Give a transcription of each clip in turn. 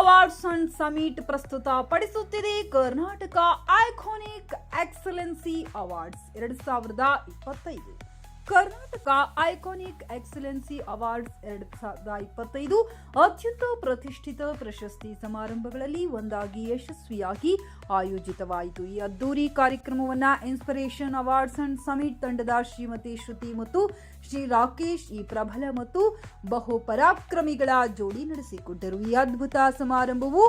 Awards and summit ಪ್ರಸ್ತುತ ಪಡಿಸುತ್ತಿದೆ Karnataka iconic excellency awards. ಎರಡು ಸಾವಿರದ ಇಪ್ಪತ್ತೈದು. ಕರ್ನಾಟಕ ಐಕಾನಿಕ್ ಎಕ್ಸಲೆನ್ಸಿ ಅವಾರ್ಡ್ಸ್ ಎರಡು ಸಾವಿರದ ಇಪ್ಪತ್ತೈದು ಅತ್ಯಂತ ಪ್ರತಿಷ್ಠಿತ ಪ್ರಶಸ್ತಿ ಸಮಾರಂಭಗಳಲ್ಲಿ ಒಂದಾಗಿ ಯಶಸ್ವಿಯಾಗಿ ಆಯೋಜಿತವಾಯಿತು. ಈ ಅದ್ದೂರಿ ಕಾರ್ಯಕ್ರಮವನ್ನು ಇನ್ಸ್ಪಿರೇಷನ್ ಅವಾರ್ಡ್ಸ್ ಅಂಡ್ ಸಮಿಟ್ ತಂಡದ ಶ್ರೀಮತಿ ಶ್ರುತಿ ಮತ್ತು ಶ್ರೀ ರಾಕೇಶ್, ಈ ಪ್ರಬಲ ಮತ್ತು ಬಹು ಪರಾಕ್ರಮಿಗಳ ಜೋಡಿ ನಡೆಸಿಕೊಟ್ಟರು. ಈ ಅದ್ಭುತ ಸಮಾರಂಭವು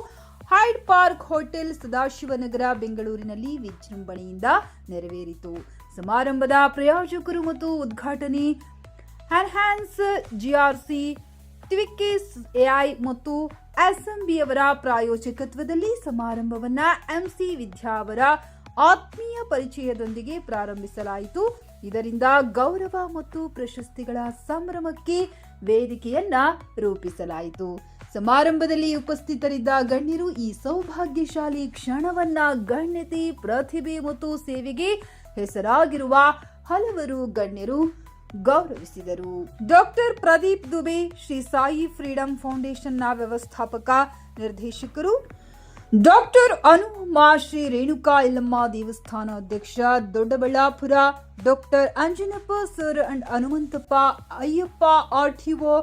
ಹೈಡ್ ಪಾರ್ಕ್ ಹೋಟೆಲ್ ಸದಾಶಿವನಗರ, ಬೆಂಗಳೂರಿನಲ್ಲಿ ವಿಜೃಂಭಣೆಯಿಂದ ನೆರವೇರಿತು. ಸಮಾರಂಭದ ಪ್ರಾಯೋಜಕರು ಮತ್ತು ಉದ್ಘಾಟನೆ. ಎನ್ಹ್ಯಾನ್ಸ್ ಜಿಆರ್ಸಿ ಟ್ವಿಕ್ಕಿಸ್ ಎಐ ಮತ್ತು ಎಸ್ಎಂಬಿಯವರ ಪ್ರಾಯೋಜಕತ್ವದಲ್ಲಿ ಸಮಾರಂಭವನ್ನು ಎಂಸಿ ವಿದ್ಯಾ ಅವರ ಆತ್ಮೀಯ ಪರಿಚಯದೊಂದಿಗೆ ಪ್ರಾರಂಭಿಸಲಾಯಿತು. ಇದರಿಂದ ಗೌರವ ಮತ್ತು ಪ್ರಶಸ್ತಿಗಳ ಸಂಭ್ರಮಕ್ಕೆ ವೇದಿಕೆಯನ್ನ ರೂಪಿಸಲಾಯಿತು. ಸಮಾರಂಭದಲ್ಲಿ ಉಪಸ್ಥಿತರಿದ್ದ ಗಣ್ಯರು ಈ ಸೌಭಾಗ್ಯಶಾಲಿ ಕ್ಷಣವನ್ನ ಗಣ್ಯತೆ, ಪ್ರತಿಭೆ ಮತ್ತು ಸೇವೆಗೆ ಹೆಸರಾಗಿರುವ ಹಲವರು ಗಣ್ಯರು ಗೌರವಿಸಿದರು. ಡಾಕ್ಟರ್ ಪ್ರದೀಪ್ ದುಬೆ, ಶ್ರೀ ಸಾಯಿ ಫ್ರೀಡಂ ಫೌಂಡೇಶನ್ನ ವ್ಯವಸ್ಥಾಪಕ ನಿರ್ದೇಶಕರು. ಡಾಕ್ಟರ್ ಅನುಮ ಶ್ರೀ ರೇಣುಕಾ ಇಲ್ಲಮ್ಮ ದೇವಸ್ಥಾನ ಅಧ್ಯಕ್ಷ, Doddaballapur doctor Anjanappa sir and Hanumanthappa, Ayyappa RTO,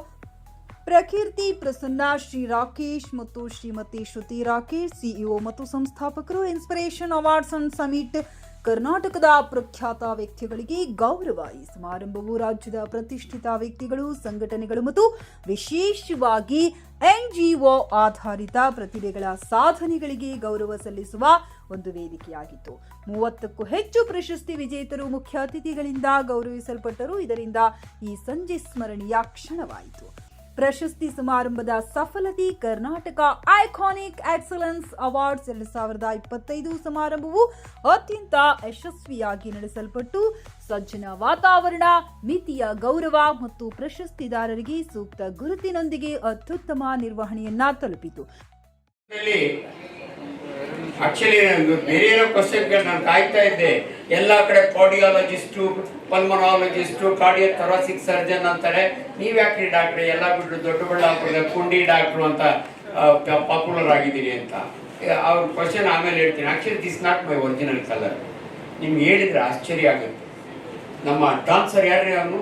Prakeerthi Prasanna, Shri Rakesh ಮತ್ತು ಶ್ರೀಮತಿ ಶ್ರುತಿ ರಾಕೇಶ್, ಸಿಇಒ ಮತ್ತು ಸಂಸ್ಥಾಪಕರು, ಇನ್ಸ್ಪಿರೇಷನ್ ಅವಾರ್ಡ್ಸ್ ಅಂಡ್ ಸಮಿಟ್ ಕರ್ನಾಟಕದ ಪ್ರಖ್ಯಾತ ವ್ಯಕ್ತಿಗಳಿಗೆ ಗೌರವ. ಈ ಸಮಾರಂಭವು ರಾಜ್ಯದ ಪ್ರತಿಷ್ಠಿತ ವ್ಯಕ್ತಿಗಳು, ಸಂಘಟನೆಗಳು ಮತ್ತು ವಿಶೇಷವಾಗಿ ಎನ್ಜಿಒ ಆಧಾರಿತ ಪ್ರತಿಭೆಗಳ ಸಾಧನೆಗಳಿಗೆ ಗೌರವ ಸಲ್ಲಿಸುವ ಒಂದು ವೇದಿಕೆಯಾಗಿತ್ತು. ಮೂವತ್ತಕ್ಕೂ ಹೆಚ್ಚು ಪ್ರಶಸ್ತಿ ವಿಜೇತರು ಮುಖ್ಯ ಅತಿಥಿಗಳಿಂದ ಗೌರವಿಸಲ್ಪಟ್ಟರು. ಇದರಿಂದ ಈ ಸಂಜೆ ಸ್ಮರಣೀಯ ಕ್ಷಣವಾಯಿತು. ಪ್ರಶಸ್ತಿ ಸಮಾರಂಭದ ಸಫಲತೆ ಕರ್ನಾಟಕ ಐಕಾನಿಕ್ ಎಕ್ಸಲೆನ್ಸ್ ಅವಾರ್ಡ್ಸ್ ಎರಡು ಸಾವಿರದ ಇಪ್ಪತ್ತೈದು ಸಮಾರಂಭವು ಅತ್ಯಂತ ಯಶಸ್ವಿಯಾಗಿ ನಡೆಸಲ್ಪಟ್ಟು, ಸಜ್ಜನ ವಾತಾವರಣ, ಮಿತಿಯ ಗೌರವ ಮತ್ತು ಪ್ರಶಸ್ತಿದಾರರಿಗೆ ಸೂಕ್ತ ಗುರುತಿನೊಂದಿಗೆ ಅತ್ಯುತ್ತಮ ನಿರ್ವಹಣೆಯನ್ನ ತಲುಪಿತು. ಆಕ್ಚುಲಿ ಬೇರೆ ಏನೋ ಕ್ವಶನ್ಗೆ ನಾನು ಕಾಯ್ತಾ ಇದ್ದೆ. ಎಲ್ಲ ಕಡೆ cardiologist pulmonologist cardio thoracic surgeon ಅಂತಾರೆ. ನೀವ್ ಯಾಕ್ರಿ ಡಾಕ್ಟ್ರೆ ಎಲ್ಲ ಬಿಟ್ಟು ದೊಡ್ಡಬಳ್ಳಾಪುರದ ಕುಂಡಿ ಡಾಕ್ಟ್ರು ಅಂತ ಪಾಪ್ಯುಲರ್ ಆಗಿದ್ದೀನಿ ಅಂತ. ಅವ್ರ ಕ್ವಶನ್ ಆಮೇಲೆ ಹೇಳ್ತೀನಿ. Actually this not my original colour ನಿಮ್ಗೆ ಹೇಳಿದ್ರೆ ಆಶ್ಚರ್ಯ ಆಗುತ್ತೆ. ನಮ್ಮ ಡಾನ್ಸರ್ ಯಾರ್ರಿ ಅವನು?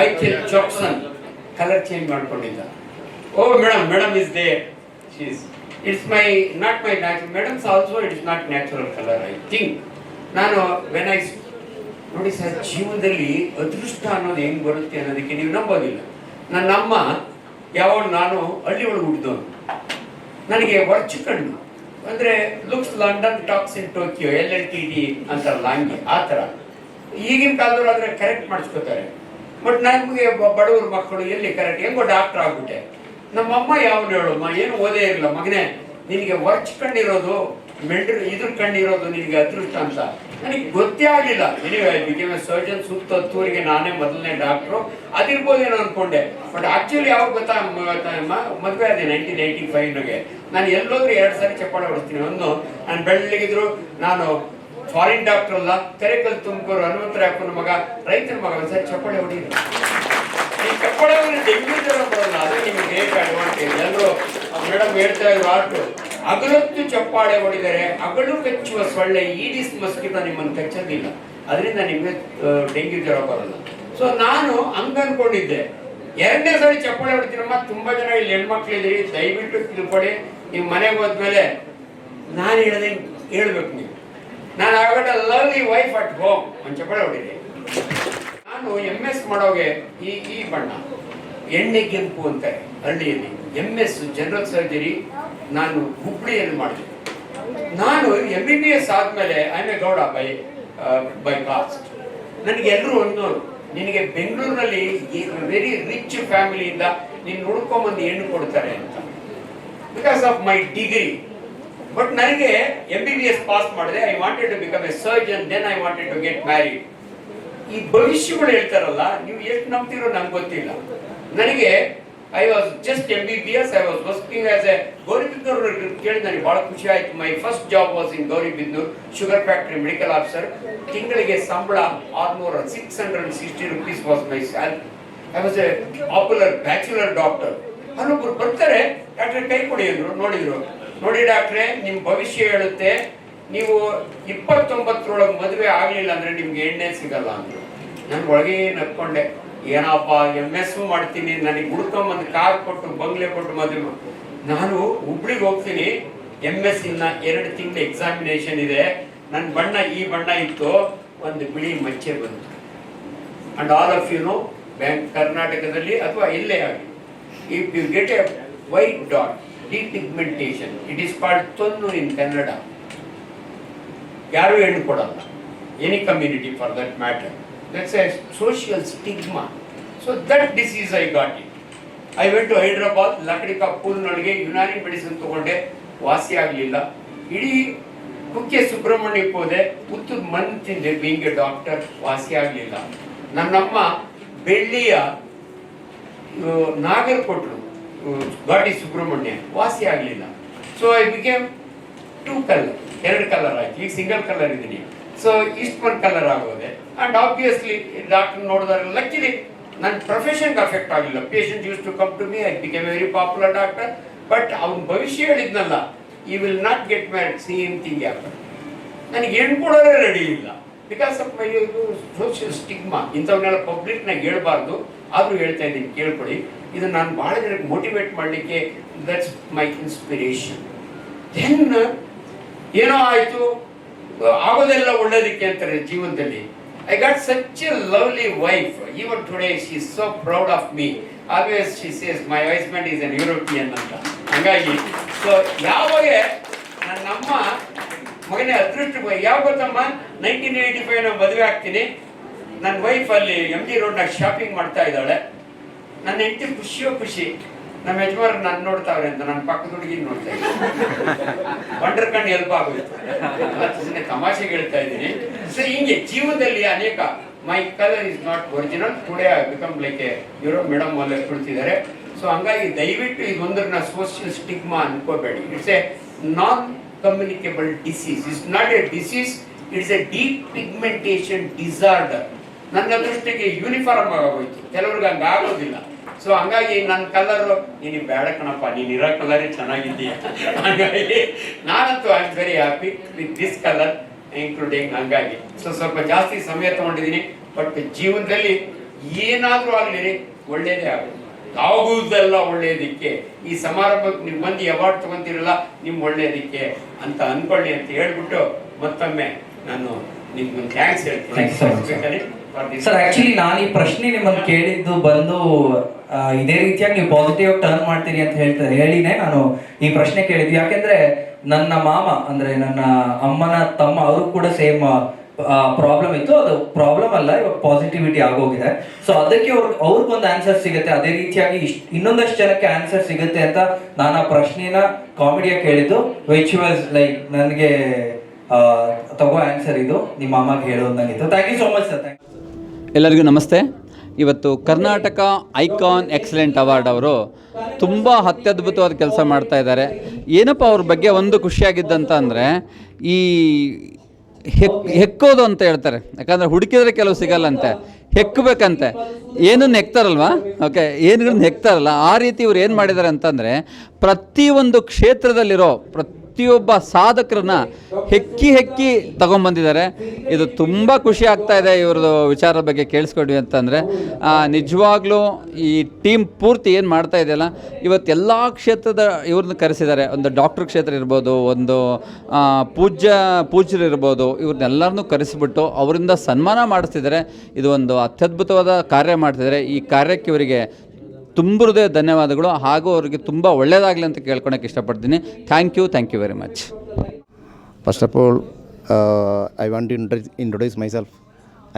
ಮೈಕೆಲ್ ಜಾಕ್ಸನ್ ಕಲರ್ ಚೇಂಜ್ ಮಾಡ್ಕೊಂಡಿದ್ದ. ಓ madam madam is they it's my not my natural madams also it's not natural colour I think ನಾನು ವೆನ್ ಐ ನೋಡಿ ಸರ್, ಜೀವನದಲ್ಲಿ ಅದೃಷ್ಟ ಅನ್ನೋದು ಹೆಂಗ್ ಬರುತ್ತೆ ಅನ್ನೋದಕ್ಕೆ ನೀವು ನಂಬೋದಿಲ್ಲ. ನನ್ನ ಅಮ್ಮ ಯಾವಾಗ ನಾನು ಹಳ್ಳಿ ಒಳಗೆ ಹುಟ್ಟಿದವನು. ನನಗೆ ವರ್ಚ್ ಕಣ್ಣು ಅಂದ್ರೆ looks London talks in Tokyo L L T D ಅಂತ ಹಂಗೆ, ಆ ಥರ. ಈಗಿನ ಕಾಲದವ್ರು ಆದ್ರೆ ಕರೆಕ್ಟ್ ಮಾಡಿಸ್ಕೋತಾರೆ. ಬಟ್ ನನಗೆ ಬಡವ್ರ ಮಕ್ಕಳು ಎಲ್ಲಿ ಕರೆಕ್ಟ್ ಹೆಂಗೋ ಡಾಕ್ಟರ್ ಆಗ್ಬಿಟ್ಟೆ. ನಮ್ಮಮ್ಮ ಯಾವ್ದು ಹೇಳಮ್ಮ ಏನು ಓದೇ ಇರಲಿಲ್ಲ. ಮಗನೇ, ನಿನಗೆ ವರ್ಚ್ ಕಂಡಿರೋದು ಮೆಂಡ್ರ, ಇದ್ರ ಕಂಡಿರೋದು ನಿನಗೆ ಅದೃಷ್ಟ ಅಂತ. ನನಗೆ ಗೊತ್ತೇ ಆಗಲಿಲ್ಲ. ಎನಿವೆ ಬಿಕೇಮ್ ಎ ಸರ್ಜನ್ ಸುತ್ತ ಹತ್ತುವರೆಗೆ ನಾನೇ ಮೊದಲನೇ ಡಾಕ್ಟ್ರು ಅದಿರ್ಬೋದೇನೋ ಅನ್ಕೊಂಡೆ. ಬಟ್ ಆಕ್ಚುಲಿ ಯಾವಾಗ ಗೊತ್ತಾ ಮದುವೆ ಅದೇ ನೈನ್ಟೀನ್ ಏಯ್ಟಿ ಫೈವ್ನಾಗೆ ನಾನು ಎಲ್ಲೋದ್ರೂ ಎರಡು ಸಾರಿ ಚಪ್ಪಾಳೆ ಹೊಡಿಸ್ತೀನಿ. ಒಂದು, ನಾನು ಬೆಳ್ಳಿಗಿದ್ರು, ನಾನು ಫಾರಿನ್ ಡಾಕ್ಟರ್ ಅಲ್ಲ. ತೆರೆಕಲ್ ತುಮಕೂರು ಹನುಮಂತರ ಅಪ್ಪನ ಮಗ, ರೈತನ ಮಗ, ಒಂದ್ಸರಿ ಚಪ್ಪಾಳೆ ಹೊಡಿದ್ರು ಹೊಡೆದ್ರೆ ಡೆಂಗ್ಯೂ ಬರಲ್ಲ ಅದೇ ನಿಮಗೆ ಹೇಗೆ ಅಡ್ವಾಂಟೇಜ್? ಎಲ್ಲರೂ ಮೇಡಮ್ ಹೇಳ್ತಾ ಇದ್ರು ಆರ್ಟು. ಅಗಲೊತ್ತು ಚಪ್ಪಾಳೆ ಹೊಡಿದರೆ ಅಗಲು ಕಚ್ಚುವ ಸೊಳ್ಳೆ ಈಡಿಸ್ ಮಸ್ಕಿಟೋ ನಿಮ್ಮನ್ನು ಕಚ್ಚೋದಿಲ್ಲ. ಅದರಿಂದ ನಿಮಗೆ ಡೆಂಗ್ಯೂ ಜ್ವರ ಬರಲ್ಲ. ಸೊ ನಾನು ಹಂಗ ಅನ್ಕೊಂಡಿದ್ದೆ ಎರಡನೇ ಸಾರಿ ಚಪ್ಪಾಳೆ ಹೊಡಿತೀನಮ್ಮ ತುಂಬಾ ಜನ ಇಲ್ಲಿ ಹೆಣ್ಮಕ್ಳಿದ್ದೀರಿ, ದಯವಿಟ್ಟು ತಿಳ್ಕೊಡಿ. ನೀವು ಮನೆಗೆ ಹೋದ್ಮೇಲೆ ನಾನು ಹೇಳ್ದೆ, ಹೇಳ್ಬೇಕು ನೀವು. ನಾನು ಆಗಟ ಲವ್ಲಿ ವೈಫ್ ಅಟ್ ಹೋಮ್, ಒಂದು ಚಪ್ಪಾಳೆ ಹೊಡಿದೆ. ನಾನು ಎಂ ಎಸ್ ಮಾಡೋಗೆ ಈ ಈ ಬಣ್ಣ. ಎಣ್ಣೆ ಕೆಂಪು ಅಂತಾರೆ ಹಳ್ಳಿಯಲ್ಲಿ. ಎಂ ಎಸ್ ಜನರಲ್ ಸರ್ಜರಿ ನಾನು ಹುಬ್ಳಿಯಲ್ಲಿ ಮಾಡಿದೆ. ನಾನು ಎಂ ಬಿ ಬಿ ಎಸ್ ಆದ್ಮೇಲೆ I A Gowda by by caste ನನಗೆ ಎಲ್ಲರೂ ಒಂದು ನಿನಗೆ ಬೆಂಗಳೂರಿನಲ್ಲಿ ವೆರಿ ರಿಚ್ ಫ್ಯಾಮಿಲಿಯಿಂದ ನೀನು ನೋಡ್ಕೊಂಬಂದು ಹೆಣ್ಣು ಕೊಡ್ತಾರೆ ಅಂತ. Because of my degree but ನನಗೆ M B B S pass ಮಾಡಿದೆ. I wanted to become a surgeon then I wanted to get married ಈ ಭವಿಷ್ಯಗಳು ಹೇಳ್ತಾರಲ್ಲ, ನೀವು ಎಷ್ಟು ನಂಬ್ತಿರೋ ನಂಗೆ ಗೊತ್ತಿಲ್ಲ. ನನಗೆ I was just M B B S I was working as a Gauribidanur ಕೇಳಿ ನನಗೆ ಬಹಳ ಖುಷಿ ಆಯ್ತು. My first job was in Gauribidanur sugar factory medical officer ತಿಂಗಳಿಗೆ ಸಂಬಳ ಆರ್ನೂರ six hundred sixty rupees was my sal I was a popular bachelor doctor ಅಲ್ಲೊಬ್ರು ಬರ್ತಾರೆ ಡಾಕ್ಟ್ರೆ ಕೈ ಕೊಡಿ ಅಂದ್ರು, ನೋಡಿದ್ರು. ನೋಡಿ ಡಾಕ್ಟ್ರೆ ನಿಮ್ಮ ಭವಿಷ್ಯ ಹೇಳುತ್ತೆ ನೀವು ಇಪ್ಪತ್ತೊಂಬತ್ತರೊಳಗೆ ಮದುವೆ ಆಗಲಿಲ್ಲ ಅಂದ್ರೆ ನಿಮ್ಗೆ ಎಣ್ಣೆ ಸಿಗಲ್ಲ ಅಂದ್ರು. ನನ್ನ ಒಳಗೆ ನಕ್ಕೊಂಡೆ ಏನಪ್ಪ ಎಂ ಎಸ್ ಮಾಡ್ತೀನಿ, ನನಗೆ ಹುಡ್ಕೊಂಬಂದು ಕಾರ್ ಕೊಟ್ಟು, ಬಂಗ್ಲೆ ಕೊಟ್ಟು ಮದುವೆ ನಾನು ಹುಬ್ಳಿಗೆ ಹೋಗ್ತೀನಿ. ಎಂ ಎಸ್ ಇನ್ನ ಎರಡು ತಿಂಗಳು ಎಕ್ಸಾಮಿನೇಷನ್ ಇದೆ. ನನ್ನ ಬಣ್ಣ ಈ ಬಣ್ಣ ಇತ್ತು. ಒಂದು ಬಿಳಿ ಮಚ್ಚೆ ಬಂತು. And all of you know bank ಕರ್ನಾಟಕದಲ್ಲಿ ಅಥವಾ ಇಲ್ಲೇ ಆಗಲಿ if you get a white dot depigmentation it is called ತೊನ್ನು in Kannada. ಯಾರು ಹೆಣ್ಣು ಕೊಡಲ್ಲ. Any community for that matter that's a social stigma so that disease I got it I went to Hyderabad Lakdi ಪೂಲ್ನೊಳಗೆ Unani medicine ತಗೊಂಡೆ ವಾಸಿ ಆಗಲಿಲ್ಲ ಇಡೀ ಕುಕ್ಕೆ ಸುಬ್ರಹ್ಮಣ್ಯಕ್ಕೆ ಹೋದೆ ಉತ್ತದ ಮಣ್ಣು ತಿಂದೆ ಬೀಂಗ್ ಎ ಡಾಕ್ಟರ್ ವಾಸಿ ಆಗಲಿಲ್ಲ ನನ್ನಮ್ಮ ಬೆಳ್ಳಿಯ ನಾಗರ್ ಕೊಟ್ಟರು ಗಾಡಿ ಸುಬ್ರಹ್ಮಣ್ಯ ವಾಸಿ ಆಗಲಿಲ್ಲ so I became two colour ಎರಡು ಕಲರ್ ಆಯ್ತು. ಈಗ ಸಿಂಗಲ್ ಕಲರ್ ಇದ್ದೀನಿ. ಸೊ ಇಷ್ಟು ಒಂದು ಕಲರ್ ಆಗೋದೆ. ಅಂಡ್ ಆಬ್ವಿಯಸ್ಲಿ ಡಾಕ್ಟರ್ ನೋಡಿದ್ರೆ ಲಕ್ಕಿಲಿ ನನ್ನ ಪ್ರೊಫೆಷನ್ಗೆ ಅಫೆಕ್ಟ್ ಆಗಿಲ್ಲ. Patient use to come to me I became very popular doctor but ಅವ್ನ ಭವಿಷ್ಯ ಹೇಳಿದ್ನಲ್ಲ ಈ will not get married same thing ಯಾಕೆ ನನಗೆ ಹೆಣ್ಣು ಕೊಡೋದೇ ರೆಡಿ ಇಲ್ಲ. Because of my social stigma ಇಂಥವನ್ನೆಲ್ಲ ಪಬ್ಲಿಕ್ನಾಗ ಹೇಳ್ಬಾರ್ದು. ಆದರೂ ಹೇಳ್ತಾ ಇದ್ದೀನಿ, ಕೇಳ್ಕೊಳ್ಳಿ. ಇದು ನಾನು ಭಾಳ ಜನಕ್ಕೆ ಮೋಟಿವೇಟ್ ಮಾಡಲಿಕ್ಕೆ ದಟ್ಸ್ ಮೈ ಇನ್ಸ್ಪಿರೇಷನ್ ದೆನ್ ಏನೋ ಆಯಿತು? ಆಗೋದೆಲ್ಲ ಒಳ್ಳೇದಕ್ಕೆ ಅಂತಾರೆ ಜೀವನದಲ್ಲಿ. I got such a lovely wife even today she is so proud of me always she says my husband is an European ಅಂತ. ಹಂಗಾಗಿ ಸೊ ಯಾವಾಗ ನನ್ನಮ್ಮ ಮಗನೇ ಅದೃಷ್ಟ ಯಾವ ಗೊತ್ತಮ್ಮ? ನೈನ್ಟೀನ್ ಏಯ್ಟಿ ಫೈವ್ ನಾನು ಮದುವೆ ಆಗ್ತೀನಿ. ನನ್ನ ವೈಫ್ ಅಲ್ಲಿ ಎಂ ಜಿ ರೋಡ್ನಾಗ ಶಾಪಿಂಗ್ ಮಾಡ್ತಾ ಇದ್ದಾಳೆ. ನನ್ನ ಹೆಂಡತಿ ಖುಷಿಯೋ ಖುಷಿ. ನಮ್ಮ ಯಜಮಾನ ನನ್ನ ನೋಡ್ತಾವ್ರೆ ಅಂತ ನನ್ನ ಪಕ್ಕದ ಹುಡುಗಿ ನೋಡ್ತಾ ಇದ್ದೀನಿ. ಬಂಡ್ರ ಕಣ್ಣು ಹೆಲ್ಪ್ ಆಗೋಯ್ತು. ಸುಮ್ಮನೆ ಜನ ತಮಾಷೆಗೆ ಹೇಳ್ತಾ ಇದ್ದೀನಿ. ಸೊ ಹಿಂಗೆ ಜೀವನದಲ್ಲಿ ಅನೇಕ my colour is not original today I become like a madam ಅಲ್ಲೇ ಕುಳಿತಿದ್ದಾರೆ ಸೊ ಹಂಗಾಗಿ ದಯವಿಟ್ಟು ಇದೊಂದನ್ನ social stigma ಅನ್ಕೋಬೇಡಿ. It's a non communicable disease it's not a disease it's a deep pigmentation disorder ನನ್ನ ದೃಷ್ಟಿಗೆ ಯೂನಿಫಾರ್ಮ್ ಆಗೋಯ್ತು. ಕೆಲವ್ರಿಗೆ ಹಂಗ ಆಗೋದಿಲ್ಲ ಸೊ ಹಂಗಾಗಿ ನನ್ನ ಕಲರ್ ನೀನು ಬೇಡ ಕಣಪ್ಪ ನೀನು ಇರೋ ಕಲರೇ ಚೆನ್ನಾಗಿದ್ದೀಯ. ಹಂಗಾಗಿ ನಾನಂತೂ I am very happy with this colour including ಹಂಗಾಗಿ. ಸೊ ಸ್ವಲ್ಪ ಜಾಸ್ತಿ ಸಮಯ ತಗೊಂಡಿದ್ದೀನಿ ಬಟ್ ಜೀವನದಲ್ಲಿ ಏನಾದರೂ ಆಗಲಿ ಒಳ್ಳೇದೇ ಆಗುತ್ತೆ ಆಗುವುದೆಲ್ಲ ಒಳ್ಳೆಯದಕ್ಕೆ ಈ ಸಮಾರಂಭಕ್ಕೆ ನೀವು ಮಂದಿ ಅವಾರ್ಡ್ ತಗೊಂತಿರಲ್ಲ ನಿಮ್ ಒಳ್ಳೆಯದಕ್ಕೆ ಅಂತ ಅನ್ಕೊಳ್ಳಿ ಅಂತ ಹೇಳ್ಬಿಟ್ಟು ಮತ್ತೊಮ್ಮೆ ನಾನು ನಿಮ್ಗೊಂದು ಥ್ಯಾಂಕ್ಸ್. ಹೇಳ್ತೀನಿ. ಸರ್ ಆಕ್ಚುಲಿ ನಾನು ಈ ಪ್ರಶ್ನೆ ನಿಮ್ಮನ್ನು ಕೇಳಿದ್ದು ಬಂದು ಇದೇ ರೀತಿಯಾಗಿ ನೀವು ಪಾಸಿಟಿವ್ ಟರ್ನ್ ಮಾಡ್ತೀರಿ ಅಂತ ಹೇಳ್ತಾರೆ. ಹೇಳಿನೇ ನಾನು ಈ ಪ್ರಶ್ನೆ ಕೇಳಿದ್ವಿ ಯಾಕೆಂದ್ರೆ ನನ್ನ ಮಾಮ, ಅಂದ್ರೆ ನನ್ನ ಅಮ್ಮನ ತಮ್ಮ, ಅವರು ಕೂಡ ಸೇಮ್ ಪ್ರಾಬ್ಲಮ್ ಇತ್ತು. ಅದು ಪ್ರಾಬ್ಲಮ್ ಅಲ್ಲ, ಇವಾಗ ಪಾಸಿಟಿವಿಟಿ ಆಗೋಗಿದೆ. ಸೊ ಅದಕ್ಕೆ ಅವ್ರ ಅವ್ರಿಗೊಂದು ಆನ್ಸರ್ ಸಿಗುತ್ತೆ. ಅದೇ ರೀತಿಯಾಗಿ ಇಷ್ಟ್- ಇನ್ನೊಂದಷ್ಟು ಜನಕ್ಕೆ ಆನ್ಸರ್ ಸಿಗುತ್ತೆ ಅಂತ ನಾನು ಆ ಪ್ರಶ್ನೆನ ಕಾಮಿಡಿಯಾಗಿ ಕೇಳಿದ್ದು ವಿಚ್ ವಾಸ್ ಲೈಕ್ ನನಗೆ ತಗೋ ಆನ್ಸರ್ ಇದು. ನಿಮ್ಮ ಅಮ್ಮಗೆ ಹೇಳೋದಂಗಿತ್ತು thank you so much sir thank ಎಲ್ಲರಿಗೂ ನಮಸ್ತೆ. ಇವತ್ತು ಕರ್ನಾಟಕ ಐಕಾನ್ ಎಕ್ಸಲೆಂಟ್ ಅವಾರ್ಡ್ ಅವರು ತುಂಬ ಅತ್ಯದ್ಭುತವಾದ ಕೆಲಸ ಮಾಡ್ತಾ ಇದ್ದಾರೆ. ಏನಪ್ಪ ಅವ್ರ ಬಗ್ಗೆ ಒಂದು ಖುಷಿಯಾಗಿದ್ದಂತ ಅಂದರೆ ಈ ಹೆಕ್, ಹೆಕ್ಕೋದು ಅಂತ ಹೇಳ್ತಾರೆ. ಯಾಕಂದರೆ ಹುಡುಕಿದ್ರೆ ಕೆಲವು ಸಿಗಲ್ಲಂತೆ. ಹೆಕ್ಕಬೇಕಂತೆ ಏನನ್ನು ಹೆಕ್ತಾರಲ್ವಾ ಓಕೆ ಏನುಗಳನ್ನ ಹೆಕ್ತಾರಲ್ಲ ಆ ರೀತಿ ಇವ್ರು ಏನು ಮಾಡಿದ್ದಾರೆ ಅಂತಂದರೆ ಪ್ರತಿಯೊಂದು ಕ್ಷೇತ್ರದಲ್ಲಿರೋ ಪ್ರತಿಯೊಬ್ಬ ಸಾಧಕರನ್ನ ಹೆಕ್ಕಿ ಹೆಕ್ಕಿ ತಗೊಂಬಂದಿದ್ದಾರೆ. ಇದು ತುಂಬ ಖುಷಿ ಆಗ್ತಾ ಇದೆ ಇವ್ರದ್ದು ವಿಚಾರದ ಬಗ್ಗೆ ಕೇಳಿಸ್ಕೊಂಡ್ವಿ ಅಂತಂದರೆ. ನಿಜವಾಗ್ಲೂ ಈ ಟೀಮ್ ಪೂರ್ತಿ ಏನು ಮಾಡ್ತಾ ಇದೆಯಲ್ಲ, ಇವತ್ತು ಎಲ್ಲ ಕ್ಷೇತ್ರದ ಇವ್ರನ್ನ ಕರೆಸಿದ್ದಾರೆ. ಒಂದು ಡಾಕ್ಟ್ರ್ ಕ್ಷೇತ್ರ ಇರ್ಬೋದು, ಒಂದು ಪೂಜ್ಯ, ಪೂಜ್ಯರು ಇರ್ಬೋದು ಇವ್ರನ್ನೆಲ್ಲರನ್ನೂ ಕರೆಸಿಬಿಟ್ಟು ಅವರಿಂದ ಸನ್ಮಾನ ಮಾಡಿಸ್ತಿದ್ದಾರೆ. ಇದು ಒಂದು ಅತ್ಯದ್ಭುತವಾದ ಕಾರ್ಯ ಮಾಡ್ತಿದ್ದಾರೆ. ಈ ಕಾರ್ಯಕ್ಕೆ ಇವರಿಗೆ ತುಂಬ ಹೃದಯ ಧನ್ಯವಾದಗಳು ಹಾಗೂ ಅವರಿಗೆ ತುಂಬ ಒಳ್ಳೆಯದಾಗಲಿ ಅಂತ ಕೇಳ್ಕೊಳಕ್ಕೆ ಇಷ್ಟಪಡ್ತೀನಿ. Thank you thank you very much first of all I want to intr introduce myself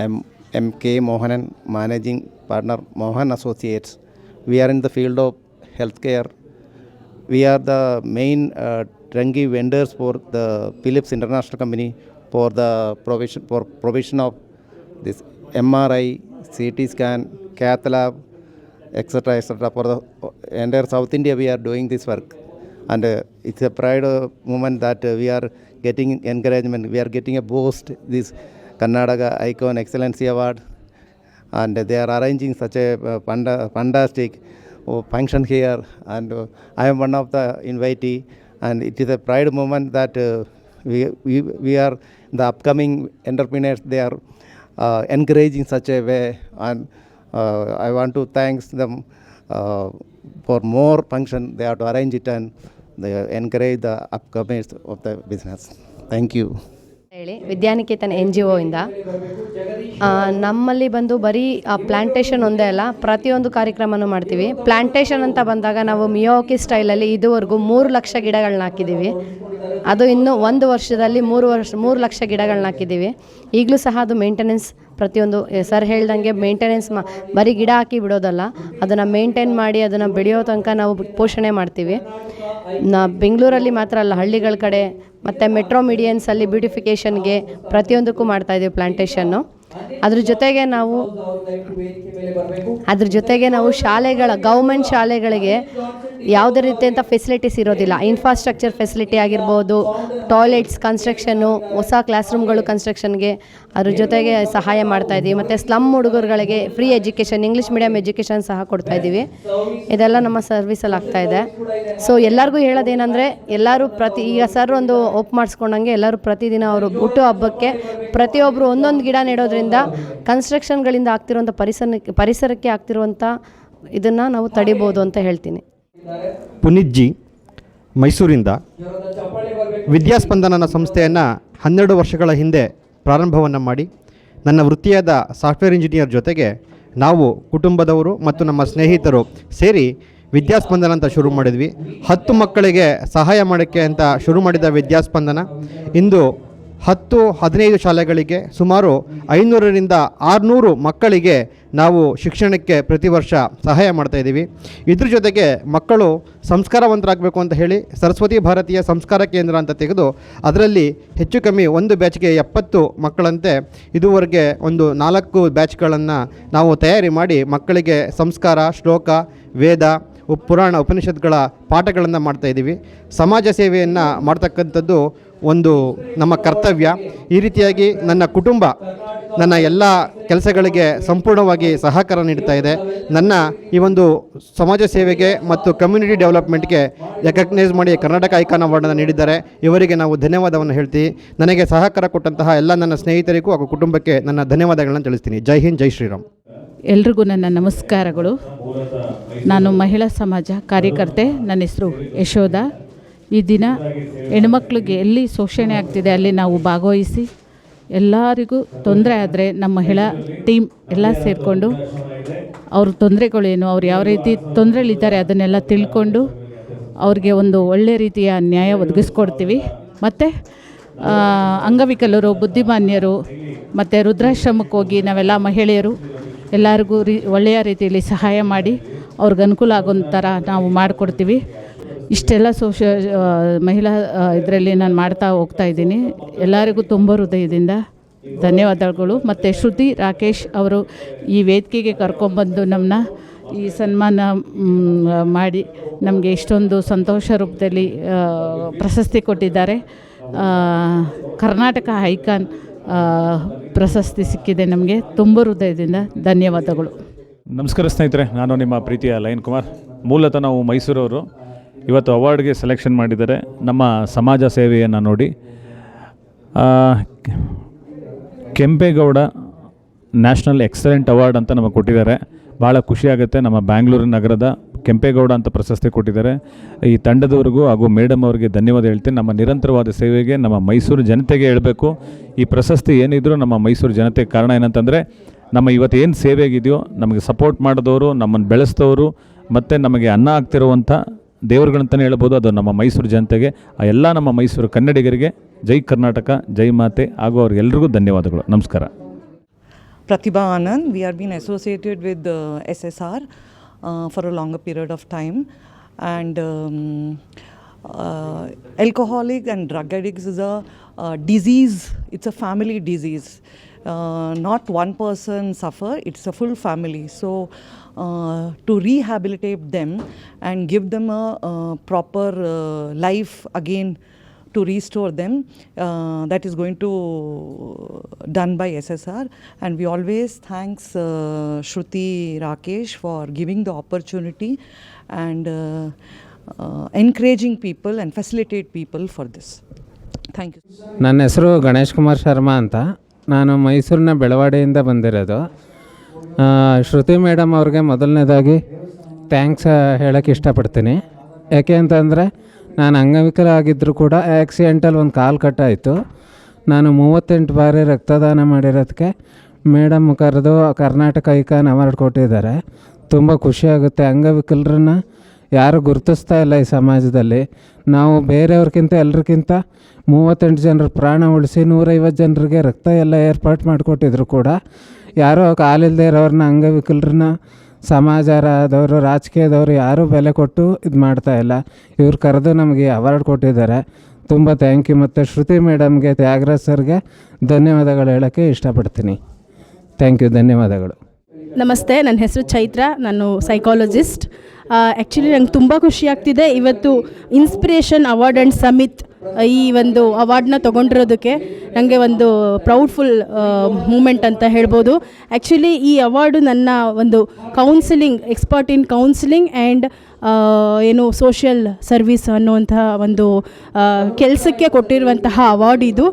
I am M K Mohanan managing partner Mohan associates we are in the field of health care we are the main turnkey vendors for the Philips international company for the provision for provision of this M R I C T scan cath lab etc. etc. For the entire South India, we are doing this work and uh, it's a pride uh, moment that uh, we are getting encouragement we are getting a boost this karnataka icon excellency award and they are arranging such a uh, fanta- fantastic oh, function here, and uh, I am one of the invitee, and it is a pride moment that uh, we, we, we are the upcoming entrepreneurs. They are uh, encouraging such a way, and uh, I want to thank them uh, for more function. They have to arrange it and they encourage the upcoming of the business. Thank you. ಹೇಳಿ Vidyaniketan N G ಒಯಿಂದ ನಮ್ಮಲ್ಲಿ ಬಂದು ಬರೀ plantation ಒಂದೇ ಅಲ್ಲ ಪ್ರತಿಯೊಂದು ಕಾರ್ಯಕ್ರಮನೂ ಮಾಡ್ತೀವಿ plantation ಅಂತ ಬಂದಾಗ ನಾವು ಮಿಯೋಕಿ ಸ್ಟೈಲಲ್ಲಿ ಇದುವರೆಗೂ ಮೂರು ಲಕ್ಷ ಗಿಡಗಳನ್ನ ಹಾಕಿದ್ದೀವಿ ಅದು ಇನ್ನೂ ಒಂದು ವರ್ಷದಲ್ಲಿ ಮೂರು ವರ್ಷ ಮೂರು ಲಕ್ಷ ಗಿಡಗಳನ್ನ ಹಾಕಿದ್ದೀವಿ ಈಗಲೂ ಸಹ ಅದು ಮೇಂಟೆನೆನ್ಸ್ ಪ್ರತಿಯೊಂದು ಸರ್ ಹೇಳ್ದಂಗೆ ಮೇಂಟೆನೆನ್ಸ್ ಮಾ, ಬರೀ ಗಿಡ ಹಾಕಿ ಬಿಡೋದಲ್ಲ, ಅದನ್ನು ಮೇಂಟೈನ್ ಮಾಡಿ ಅದನ್ನು ಬೆಳೆಯೋ ತನಕ ನಾವು ಪೋಷಣೆ ಮಾಡ್ತೀವಿ. ನಾ, ಬೆಂಗಳೂರಲ್ಲಿ ಮಾತ್ರ ಅಲ್ಲ, ಹಳ್ಳಿಗಳ ಕಡೆ, ಮತ್ತು ಮೆಟ್ರೋ ಮೀಡಿಯನ್ಸಲ್ಲಿ ಬ್ಯೂಟಿಫಿಕೇಷನ್ಗೆ ಪ್ರತಿಯೊಂದಕ್ಕೂ ಮಾಡ್ತಾಯಿದ್ದೀವಿ ಪ್ಲಾಂಟೇಷನ್ನು ಅದ್ರ ಜೊತೆಗೆ ನಾವು, ಅದ್ರ ಜೊತೆಗೆ ನಾವು ಶಾಲೆಗಳ ಗೌರ್ಮೆಂಟ್ ಶಾಲೆಗಳಿಗೆ ಯಾವುದೇ ರೀತಿಯಂಥ ಫೆಸಿಲಿಟೀಸ್ ಇರೋದಿಲ್ಲ. ಇನ್ಫ್ರಾಸ್ಟ್ರಕ್ಚರ್ ಫೆಸಿಲಿಟಿ ಆಗಿರ್ಬೋದು ಟಾಯ್ಲೆಟ್ಸ್ ಕನ್ಸ್ಟ್ರಕ್ಷನ್ನು ಹೊಸ ಕ್ಲಾಸ್ ರೂಮ್ಗಳು ಕನ್ಸ್ಟ್ರಕ್ಷನ್ಗೆ ಅದ್ರ ಜೊತೆಗೆ ಸಹಾಯ ಮಾಡ್ತಾ ಇದ್ದೀವಿ. ಮತ್ತು slum ಹುಡುಗರುಗಳಿಗೆ free education English medium education ಸಹ ಕೊಡ್ತಾ ಇದ್ದೀವಿ. ಇದೆಲ್ಲ ನಮ್ಮ ಸರ್ವಿಸಲ್ಲಿ ಆಗ್ತಾ ಇದೆ. ಸೊ ಎಲ್ಲರಿಗೂ ಹೇಳೋದೇನೆಂದರೆ, ಎಲ್ಲರೂ ಪ್ರತಿ, ಈಗ ಸರ್ ಒಂದು ಓಪ್ ಮಾಡಿಸ್ಕೊಂಡಂಗೆ ಎಲ್ಲರೂ ಪ್ರತಿದಿನ ಅವರು ಹುಟ್ಟು ಹಬ್ಬಕ್ಕೆ ಪ್ರತಿಯೊಬ್ಬರು ಒಂದೊಂದು ಗಿಡ ನೆಡೋದ್ರಿಂದ ಕನ್ಸ್ಟ್ರಕ್ಷನ್ಗಳಿಂದ ಆಗ್ತಿರುವಂಥ ಪರಿಸರಕ್ಕೆ ಪರಿಸರಕ್ಕೆ ಆಗ್ತಿರುವಂಥ ಇದನ್ನು ನಾವು ತಡಿಬೋದು ಅಂತ ಹೇಳ್ತೀನಿ. ಪುನೀತ್ ಜಿ, ಮೈಸೂರಿಂದ ವಿದ್ಯಾಸ್ಪಂದನ ಸಂಸ್ಥೆಯನ್ನು ಹನ್ನೆರಡು ವರ್ಷಗಳ ಹಿಂದೆ ಪ್ರಾರಂಭವನ್ನು ಮಾಡಿ ನನ್ನ ವೃತ್ತಿಯಾದ ಸಾಫ್ಟ್ವೇರ್ ಇಂಜಿನಿಯರ್ ಜೊತೆಗೆ ನಾವು ಕುಟುಂಬದವರು ಮತ್ತು ನಮ್ಮ ಸ್ನೇಹಿತರು ಸೇರಿ ವಿದ್ಯಾಸ್ಪಂದನ ಅಂತ ಶುರು ಮಾಡಿದ್ವಿ. ಹತ್ತು ಮಕ್ಕಳಿಗೆ ಸಹಾಯ ಮಾಡೋಕ್ಕೆ ಅಂತ ಶುರು ಮಾಡಿದ ವಿದ್ಯಾಸ್ಪಂದನ ಇಂದು ಹತ್ತು ಹದಿನೈದು ಶಾಲೆಗಳಿಗೆ ಸುಮಾರು ಐನೂರರಿಂದ ಆರುನೂರು ಮಕ್ಕಳಿಗೆ ನಾವು ಶಿಕ್ಷಣಕ್ಕೆ ಪ್ರತಿ ವರ್ಷ ಸಹಾಯ ಮಾಡ್ತಾಯಿದ್ದೀವಿ ಇದ್ರ ಜೊತೆಗೆ ಮಕ್ಕಳು ಸಂಸ್ಕಾರವಂತರಾಗಬೇಕು ಅಂತ ಹೇಳಿ ಸರಸ್ವತಿ ಭಾರತೀಯ ಸಂಸ್ಕಾರ ಕೇಂದ್ರ ಅಂತ ತೆಗೆದು ಅದರಲ್ಲಿ ಹೆಚ್ಚು ಕಮ್ಮಿ ಒಂದು ಬ್ಯಾಚ್ಗೆ ಎಪ್ಪತ್ತು ಮಕ್ಕಳಂತೆ ಇದುವರೆಗೆ ಒಂದು ನಾಲ್ಕು ಬ್ಯಾಚ್ಗಳನ್ನು ನಾವು ತಯಾರಿ ಮಾಡಿ ಮಕ್ಕಳಿಗೆ ಸಂಸ್ಕಾರ, ಶ್ಲೋಕ, ವೇದ ಪುರಾಣ ಉಪನಿಷತ್ಗಳ ಪಾಠಗಳನ್ನು ಮಾಡ್ತಾಯಿದ್ದೀವಿ ಸಮಾಜ ಸೇವೆಯನ್ನು ಮಾಡ್ತಕ್ಕಂಥದ್ದು ಒಂದು ನಮ್ಮ ಕರ್ತವ್ಯ. ಈ ರೀತಿಯಾಗಿ ನನ್ನ ಕುಟುಂಬ ನನ್ನ ಎಲ್ಲ ಕೆಲಸಗಳಿಗೆ ಸಂಪೂರ್ಣವಾಗಿ ಸಹಕಾರ ನೀಡ್ತಾ ಇದೆ. ನನ್ನ ಈ ಒಂದು ಸಮಾಜ ಸೇವೆಗೆ ಮತ್ತು ಕಮ್ಯುನಿಟಿ ಡೆವಲಪ್ಮೆಂಟ್ಗೆ ರೆಕಗ್ನೈಸ್ ಮಾಡಿ ಕರ್ನಾಟಕ ಐಕಾನ್ ಅವಾರ್ಡನ್ನು ನೀಡಿದ್ದಾರೆ. ಇವರಿಗೆ ನಾವು ಧನ್ಯವಾದವನ್ನು ಹೇಳ್ತೀವಿ. ನನಗೆ ಸಹಕಾರ ಕೊಟ್ಟಂತಹ ಎಲ್ಲ ನನ್ನ ಸ್ನೇಹಿತರಿಗೂ ಹಾಗೂ ಕುಟುಂಬಕ್ಕೆ ನನ್ನ ಧನ್ಯವಾದಗಳನ್ನು ತಿಳಿಸ್ತೀನಿ. ಜೈ ಹಿಂದ್, ಜೈ ಶ್ರೀರಾಮ್. ಎಲ್ರಿಗೂ ನನ್ನ ನಮಸ್ಕಾರಗಳು. ನಾನು ಮಹಿಳಾ ಸಮಾಜ ಕಾರ್ಯಕರ್ತೆ, ನನ್ನ ಹೆಸರು ಯಶೋಧ. ಈ ದಿನ ಹೆಣ್ಮಕ್ಳಿಗೆ ಎಲ್ಲಿ ಶೋಷಣೆ ಆಗ್ತಿದೆ ಅಲ್ಲಿ ನಾವು ಭಾಗವಹಿಸಿ ಎಲ್ಲರಿಗೂ ತೊಂದರೆ ಆದರೆ ನಮ್ಮ ಮಹಿಳಾ ಟೀಮ್ ಎಲ್ಲ ಸೇರಿಕೊಂಡು ಅವ್ರ ತೊಂದರೆಗಳೇನು ಅವ್ರು ಯಾವ ರೀತಿ ತೊಂದರೆಲಿದ್ದಾರೆ ಅದನ್ನೆಲ್ಲ ತಿಳ್ಕೊಂಡು ಅವ್ರಿಗೆ ಒಂದು ಒಳ್ಳೆ ರೀತಿಯ ನ್ಯಾಯ ಒದಗಿಸ್ಕೊಡ್ತೀವಿ. ಮತ್ತು ಅಂಗವಿಕಲರು, ಬುದ್ಧಿಮಾನ್ಯರು, ಮತ್ತು ವೃದ್ಧಾಶ್ರಮಕ್ಕೆ ಹೋಗಿ ನಾವೆಲ್ಲ ಮಹಿಳೆಯರು ಎಲ್ಲರಿಗೂ ರೀ, ಒಳ್ಳೆಯ ರೀತಿಯಲ್ಲಿ ಸಹಾಯ ಮಾಡಿ ಅವ್ರಿಗೆ ಅನುಕೂಲ ಆಗೋ ಥರ ನಾವು ಮಾಡಿಕೊಡ್ತೀವಿ. ಇಷ್ಟೆಲ್ಲ ಸೋಶ ಮಹಿಳಾ ಇದರಲ್ಲಿ ನಾನು ಮಾಡ್ತಾ ಹೋಗ್ತಾ ಇದ್ದೀನಿ. ಎಲ್ಲರಿಗೂ ತುಂಬ ಹೃದಯದಿಂದ ಧನ್ಯವಾದಗಳು. ಮತ್ತು ಶ್ರುತಿ ರಾಕೇಶ್ ಅವರು ಈ ವೇದಿಕೆಗೆ ಕರ್ಕೊಂಬಂದು ನಮ್ಮನ್ನ ಈ ಸನ್ಮಾನ ಮಾಡಿ ನಮಗೆ ಇಷ್ಟೊಂದು ಸಂತೋಷ ರೂಪದಲ್ಲಿ ಪ್ರಶಸ್ತಿ ಕೊಟ್ಟಿದ್ದಾರೆ. ಕರ್ನಾಟಕ ಹೈಕಾನ್ ಪ್ರಶಸ್ತಿ ಸಿಕ್ಕಿದೆ ನಮಗೆ. ತುಂಬ ಹೃದಯದಿಂದ ಧನ್ಯವಾದಗಳು. ನಮಸ್ಕಾರ ಸ್ನೇಹಿತರೆ, ನಾನು ನಿಮ್ಮ ಪ್ರೀತಿಯ ಲಯನ್ ಕುಮಾರ್. ಮೂಲತಃ ನಾವು ಮೈಸೂರವರು. ಇವತ್ತು ಅವಾರ್ಡ್ಗೆ ಸೆಲೆಕ್ಷನ್ ಮಾಡಿದ್ದಾರೆ ನಮ್ಮ ಸಮಾಜ ಸೇವೆಯನ್ನು ನೋಡಿ. ಕೆಂಪೇಗೌಡ ನ್ಯಾಷನಲ್ ಎಕ್ಸಲೆಂಟ್ ಅವಾರ್ಡ್ ಅಂತ ನಮಗೆ ಕೊಟ್ಟಿದ್ದಾರೆ. ಭಾಳ ಖುಷಿಯಾಗುತ್ತೆ ನಮ್ಮ ಬ್ಯಾಂಗ್ಳೂರು ನಗರದ ಕೆಂಪೇಗೌಡ ಅಂತ ಪ್ರಶಸ್ತಿ ಕೊಟ್ಟಿದ್ದಾರೆ. ಈ ತಂಡದವರೆಗೂ ಹಾಗೂ ಮೇಡಮ್ ಅವರಿಗೆ ಧನ್ಯವಾದ ಹೇಳ್ತೀನಿ. ನಮ್ಮ ನಿರಂತರವಾದ ಸೇವೆಗೆ, ನಮ್ಮ ಮೈಸೂರು ಜನತೆಗೆ ಹೇಳಬೇಕು. ಈ ಪ್ರಶಸ್ತಿ ಏನಿದ್ರು ನಮ್ಮ ಮೈಸೂರು ಜನತೆಗೆ ಕಾರಣ ಏನಂತಂದರೆ, ನಮ್ಮ ಇವತ್ತು ಏನು ಸೇವೆಗಿದೆಯೋ, ನಮಗೆ ಸಪೋರ್ಟ್ ಮಾಡಿದವರು, ನಮ್ಮನ್ನು ಬೆಳೆಸಿದವರು ಮತ್ತು ನಮಗೆ ಅನ್ನ ಆಗ್ತಿರುವಂಥ ದೇವರುಗಳಂತಲೇ ಹೇಳ್ಬೋದು ಅದು ನಮ್ಮ ಮೈಸೂರು ಜನತೆಗೆ ಆ ಎಲ್ಲ ನಮ್ಮ ಮೈಸೂರು ಕನ್ನಡಿಗರಿಗೆ ಜೈ ಕರ್ನಾಟಕ ಜೈ ಮಾತೆ ಹಾಗೂ ಅವ್ರಿಗೆಲ್ರಿಗೂ ಧನ್ಯವಾದಗಳು. ನಮಸ್ಕಾರ. Prathibha Anand we are been associated with S S R for a long period of time and and alcoholic drug addicts is a uh, disease, it's a family disease. Uh, not one person suffer, it's a full family. So uh, to rehabilitate them and give them a uh, proper uh, life again to restore them. Uh, that is going to done by SSR, and we always thanks uh, Shruti Rakesh for giving the opportunity and uh, uh, encouraging people and facilitate people for this. Thank you. ನನ್ನ ಹೆಸರು ಗಣೇಶ್ ಕುಮಾರ್ ಶರ್ಮಾ ಅಂತ ನಾನು ಮೈಸೂರಿನ ಬೆಳವಾಡೆಯಿಂದ ಬಂದಿರೋದು. ಶ್ರುತಿ madam ಅವ್ರಿಗೆ ಮೊದಲನೇದಾಗಿ thanks ಹೇಳೋಕ್ಕೆ ಇಷ್ಟಪಡ್ತೀನಿ. ಯಾಕೆ ಅಂತಂದರೆ ನಾನು ಅಂಗವಿಕಲ ಆಗಿದ್ದರೂ ಕೂಡ ಆ್ಯಕ್ಸಿಡೆಂಟಲ್ಲಿ ಒಂದು ಕಾಲು ಕಟ್ಟಾಯಿತು. ನಾನು ಮೂವತ್ತೆಂಟು ಬಾರಿ ರಕ್ತದಾನ ಮಾಡಿರೋದಕ್ಕೆ ಮೇಡಮ್ ಕರೆದು ಕರ್ನಾಟಕ ಐಕಾನ್ ಅವಾರ್ಡ್ ಕೊಟ್ಟಿದ್ದಾರೆ. ತುಂಬ ಖುಷಿಯಾಗುತ್ತೆ ಅಂಗವಿಕಲರನ್ನ. ಯಾರು ಗುರುತಿಸ್ತಾ ಇಲ್ಲ ಈ ಸಮಾಜದಲ್ಲಿ. ನಾವು ಬೇರೆಯವ್ರಿಗಿಂತ ಎಲ್ರಿಗಿಂತ ಮೂವತ್ತೆಂಟು ಜನರ ಪ್ರಾಣ ಉಳಿಸಿ ನೂರೈವತ್ತು ಜನರಿಗೆ ರಕ್ತ ಎಲ್ಲ ಏರ್ಪಾಟ್ ಮಾಡಿಕೊಟ್ಟಿದ್ರು ಕೂಡ. ಯಾರೋ ಕಾಲಿಲ್ಲದೆ ಇರೋರನ್ನ ಅಂಗವಿಕಲರನ್ನ ಸಮಾಜದವರು ರಾಜಕೀಯದವರು ಯಾರೂ ಬೆಲೆ ಕೊಟ್ಟು ಇದು ಮಾಡ್ತಾ ಇಲ್ಲ. ಇವ್ರು ಕರೆದು ನಮಗೆ ಅವಾರ್ಡ್ ಕೊಟ್ಟಿದ್ದಾರೆ. ತುಂಬ ಥ್ಯಾಂಕ್ ಯು ಮತ್ತು ಶ್ರುತಿ ಮೇಡಮ್ಗೆ, ತ್ಯಾಗರಾಜ್ ಸರ್ಗೆ ಧನ್ಯವಾದಗಳು ಹೇಳೋಕ್ಕೆ ಇಷ್ಟಪಡ್ತೀನಿ. ಥ್ಯಾಂಕ್ ಯು ಧನ್ಯವಾದಗಳು. ನಮಸ್ತೆ. ನನ್ನ ಹೆಸರು ಚೈತ್ರ. ನಾನು ಸೈಕಾಲಜಿಸ್ಟ್ ಆ್ಯಕ್ಚುಲಿ ನಂಗೆ ತುಂಬ ಖುಷಿ ಆಗ್ತಿದೆ. ಇವತ್ತು ಇನ್ಸ್ಪಿರೇಷನ್ ಅವಾರ್ಡ್ ಆ್ಯಂಡ್ ಸಮಿತ್ ಈ ಒಂದು ಅವಾರ್ಡ್ನ ತೊಗೊಂಡಿರೋದಕ್ಕೆ ನನಗೆ ಒಂದು ಪ್ರೌಡ್ಫುಲ್ ಮೂಮೆಂಟ್ ಅಂತ ಹೇಳ್ಬೋದು. ಆ್ಯಕ್ಚುಲಿ ಈ ಅವಾರ್ಡು ನನ್ನ ಒಂದು counselling expert in counselling and ಏನು ಸೋಷಿಯಲ್ ಸರ್ವಿಸ್ ಅನ್ನುವಂತಹ ಒಂದು ಕೆಲಸಕ್ಕೆ ಕೊಟ್ಟಿರುವಂತಹ ಅವಾರ್ಡ್ ಇದು.